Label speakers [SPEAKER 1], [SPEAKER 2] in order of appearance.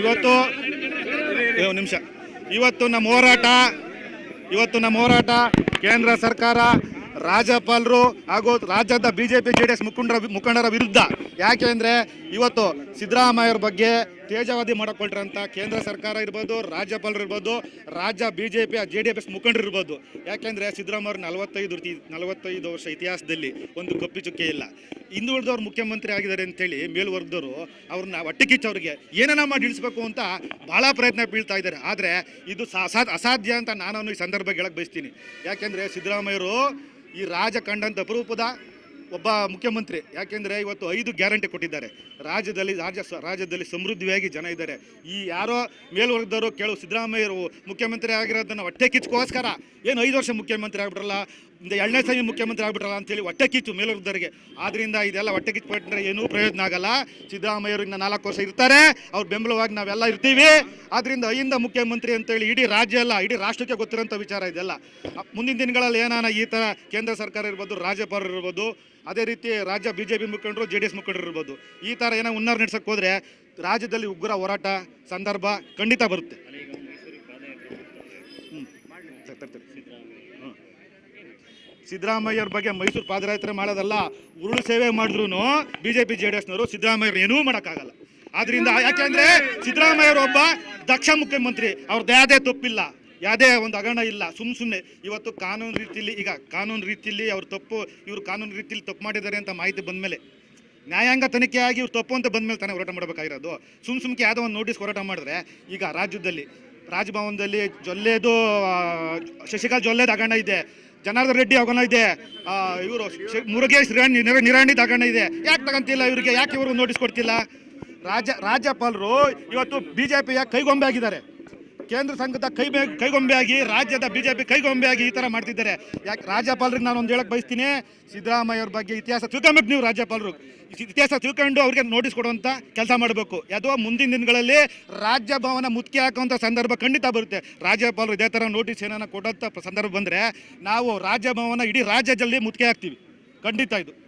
[SPEAKER 1] ಇವತ್ತು ನಿಮಿಷ. ಇವತ್ತು ನಮ್ಮ ಹೋರಾಟ, ಇವತ್ತು ನಮ್ಮ ಹೋರಾಟ ಕೇಂದ್ರ ಸರ್ಕಾರ, ರಾಜ್ಯಪಾಲರು ಹಾಗೂ ರಾಜ್ಯದ ಬಿಜೆಪಿ ಜೆ ಡಿ ಎಸ್ ಮುಖಂಡರ ಮುಖಂಡರ ವಿರುದ್ಧ. ಯಾಕೆ ಅಂದರೆ ಇವತ್ತು ಸಿದ್ದರಾಮಯ್ಯರ ಬಗ್ಗೆ ತೇಜವಾದಿ ಮಾಡಿಕೊಳ್ರಂತ ಕೇಂದ್ರ ಸರ್ಕಾರ ಇರ್ಬೋದು, ರಾಜ್ಯಪಾಲರು ಇರ್ಬೋದು, ರಾಜ್ಯ B J P J D S ಮುಖಂಡರು ಇರ್ಬೋದು. ಯಾಕೆಂದರೆ ಸಿದ್ದರಾಮಯ್ಯ ನಲವತ್ತೈದು ನಲವತ್ತೈದು ವರ್ಷ ಇತಿಹಾಸದಲ್ಲಿ ಒಂದು ಕಪ್ಪಿ ಚುಕ್ಕೆ ಇಲ್ಲ. ಹಿಂದುಳಿದವ್ರು ಮುಖ್ಯಮಂತ್ರಿ ಆಗಿದ್ದಾರೆ ಅಂತೇಳಿ ಮೇಲ್ವರ್ಗದವರು ಅವ್ರನ್ನ ಹೊಟ್ಟೆ ಕಿಚ್ಚವ್ರಿಗೆ ಏನನ್ನ ಮಾಡಿ ಇಳಿಸ್ಬೇಕು ಅಂತ ಭಾಳ ಪ್ರಯತ್ನ ಬೀಳ್ತಾ ಇದ್ದಾರೆ. ಆದರೆ ಇದು ಅಸಾ- ಅಸಾಧ್ಯ ಅಂತ ನಾನು ಈ ಸಂದರ್ಭ ಹೇಳಕ್ಕೆ ಬಯಸ್ತೀನಿ. ಯಾಕೆಂದರೆ ಸಿದ್ದರಾಮಯ್ಯರು ಈ ರಾಜ ಕಂಡಂಥ ಅಪರೂಪದ ಒಬ್ಬ ಮುಖ್ಯಮಂತ್ರಿ, ಯಾಕೆಂದರೆ ಇವತ್ತು ಐದು ಗ್ಯಾರಂಟಿ ಕೊಟ್ಟಿದ್ದಾರೆ. ರಾಜ್ಯದಲ್ಲಿ, ರಾಜ್ಯ ರಾಜ್ಯದಲ್ಲಿ ಸಮೃದ್ಧಿಯಾಗಿ ಜನ ಇದ್ದಾರೆ. ಈ ಯಾರೋ ಮೇಲ್ವರ್ಗದವರು ಕೇಳು, ಸಿದ್ದರಾಮಯ್ಯರು ಮುಖ್ಯಮಂತ್ರಿ ಆಗಿರೋದನ್ನ ಹೊಟ್ಟೆ ಕಿಚ್ಚಕೋಸ್ಕರ. ಏನು ಐದು ವರ್ಷ ಮುಖ್ಯಮಂತ್ರಿ ಆಗ್ಬಿಟ್ರಲ್ಲ ಎರಡನೇ ಸಲ ಮುಖ್ಯಮಂತ್ರಿ ಆಗ್ಬಿಟ್ರಲ್ಲ ಅಂತೇಳಿ ಹೊಟ್ಟೆ ಕಿಚ್ಚು ಮೇಲ್ವರ್ಗದವರಿಗೆ. ಆದ್ದರಿಂದ ಇದೆಲ್ಲ ಹೊಟ್ಟೆ ಕಿಚ್ಚು ಪಟ್ಟರೆ ಏನೂ ಪ್ರಯೋಜನ ಆಗಲ್ಲ. ಸಿದ್ದರಾಮಯ್ಯರು ಇನ್ನು ನಾಲ್ಕು ವರ್ಷ ಇರ್ತಾರೆ. ಅವ್ರ ಬೆಂಬಲವಾಗಿ ನಾವೆಲ್ಲ ಇರ್ತೀವಿ. ಆದ್ದರಿಂದ ಅಯ್ಯಿಂದ ಮುಖ್ಯಮಂತ್ರಿ ಅಂತೇಳಿ ಇಡೀ ರಾಜ್ಯ ಅಲ್ಲ, ಇಡೀ ರಾಷ್ಟ್ರಕ್ಕೆ ಗೊತ್ತಿರೋಂಥ ವಿಚಾರ ಇದೆಲ್ಲ. ಮುಂದಿನ ದಿನಗಳಲ್ಲಿ ಏನಾನ ಈ ಥರ ಕೇಂದ್ರ ಸರ್ಕಾರ ಇರ್ಬೋದು, ರಾಜ್ಯಪಾಲರು ಇರ್ಬೋದು ಅದೇ ರೀತಿ ರಾಜ್ಯ ಬಿ ಜೆ ಪಿ ಮುಖಂಡರು, ಜೆ ಡಿ ಎಸ್ ಮುಖಂಡರು ಇರ್ಬೋದು. ಈ ಥರ ಏನೋ ಹುನ್ನಾರ ನಡೆಸಕ್ಕೆ ಹೋದರೆ ರಾಜ್ಯದಲ್ಲಿ ಉಗ್ರ ಹೋರಾಟ ಸಂದರ್ಭ ಖಂಡಿತ ಬರುತ್ತೆ. ಸಿದ್ದರಾಮಯ್ಯವ್ರ ಬಗ್ಗೆ ಮೈಸೂರು ಪಾದಯಾತ್ರೆ ಮಾಡೋದಲ್ಲ, ಉರುಳು ಸೇವೆ ಮಾಡಿದ್ರು B J P J D ಎಸ್ನವರು ಸಿದ್ದರಾಮಯ್ಯವ್ರು ಏನೂ ಮಾಡೋಕ್ಕಾಗಲ್ಲ. ಆದ್ರಿಂದ ಯಾಕೆಂದ್ರೆ ಸಿದ್ದರಾಮಯ್ಯವ್ರು ಒಬ್ಬ ದಕ್ಷ ಮುಖ್ಯಮಂತ್ರಿ ಅವ್ರದ್ದು ಯಾವುದೇ ತಪ್ಪಿಲ್ಲ. ಯಾವುದೇ ಒಂದು ಹಗರಣ ಇಲ್ಲ, ಸುಮ್ ಸುಮ್ಮನೆ ಇವತ್ತು ಕಾನೂನು ರೀತಿಯಲ್ಲಿ ಈಗ ಕಾನೂನು ರೀತಿಯಲ್ಲಿ ಅವ್ರು ತಪ್ಪು, ಇವರು ಕಾನೂನು ರೀತಿಯಲ್ಲಿ ತಪ್ಪು ಮಾಡಿದ್ದಾರೆ ಅಂತ ಮಾಹಿತಿ ಬಂದಮೇಲೆ, ನ್ಯಾಯಾಂಗ ತನಿಖೆಯಾಗಿ ಇವ್ರು ತಪ್ಪು ಅಂತ ಬಂದಮೇಲೆ ತಾನೇ ಹೋರಾಟ ಮಾಡಬೇಕಾಗಿರೋದು. ಸುಮ್ ಸುಮ್ಕೆ ಯಾವುದೋ ಒಂದು ನೋಟಿಸ್ ಹೋರಾಟ ಮಾಡಿದ್ರೆ, ಈಗ ರಾಜ್ಯದಲ್ಲಿ, ರಾಜಭವನದಲ್ಲಿ ಜೊಲ್ಲೆದು ಶಶಿಕಾಲ್ ಜೊಲ್ಲೆದು ಹಗರಣ ಇದೆ, ಜನಾರ್ದನ್ ರೆಡ್ಡಿ ಹಗರಣ ಇದೆ ಇವರು ಮುರುಗೇಶ್ ನಿರಾಣಿ ನಿರಾಣಿದ ಹಗರಣ ಇದೆ. ಯಾಕೆ ತಗೊಂತಿಲ್ಲ ಇವರಿಗೆ? ಯಾಕೆ ಇವರು ನೋಟಿಸ್ ಕೊಡ್ತಿಲ್ಲ? ರಾಜ ರಾಜ್ಯಪಾಲರು ಇವತ್ತು ಬಿ ಜೆ ಪಿಯ ಕೈಗೊಂಬೆ ಆಗಿದ್ದಾರೆ. ಕೇಂದ್ರ ಸಂಘದ ಕೈ ಕೈಗೊಂಬೆಯಾಗಿ, ರಾಜ್ಯದ ಬಿಜೆಪಿ ಕೈಗೊಂಬೆಯಾಗಿ ಈ ತರ ಮಾಡ್ತಿದ್ದಾರೆ. ಯಾಕೆ ರಾಜ್ಯಪಾಲರಿಗೆ ನಾನು ಒಂದು ಹೇಳಕ್ ಬಯಸ್ತೀನಿ. ಸಿದ್ದರಾಮಯ್ಯ ಬಗ್ಗೆ ಇತಿಹಾಸ ತಿಳ್ಕೊಬೇಕು ನೀವು ರಾಜ್ಯಪಾಲರು. ಇತಿ- ಇತಿಹಾಸ ತಿಳ್ಕೊಂಡು ಅವ್ರಿಗೆ ನೋಟಿಸ್ ಕೊಡುವಂತ ಕೆಲಸ ಮಾಡಬೇಕು. ಯಾವುದೋ ಮುಂದಿನ ದಿನಗಳಲ್ಲಿ ರಾಜ್ಯ ಭವನ ಮುತ್ಕಿ ಹಾಕುವಂಥ ಸಂದರ್ಭ ಖಂಡಿತ ಬರುತ್ತೆ. ರಾಜ್ಯಪಾಲರು ಇದೇ ಥರ ನೋಟಿಸ್ ಏನಾನ ಕೊಡೋಂಥ ಸಂದರ್ಭ ಬಂದರೆ ನಾವು ರಾಜ್ಯ ಭವನ ಇಡೀ ರಾಜ್ಯದಲ್ಲಿ ಮುತ್ಕೆ ಹಾಕ್ತೀವಿ. ಖಂಡಿತ ಇದು.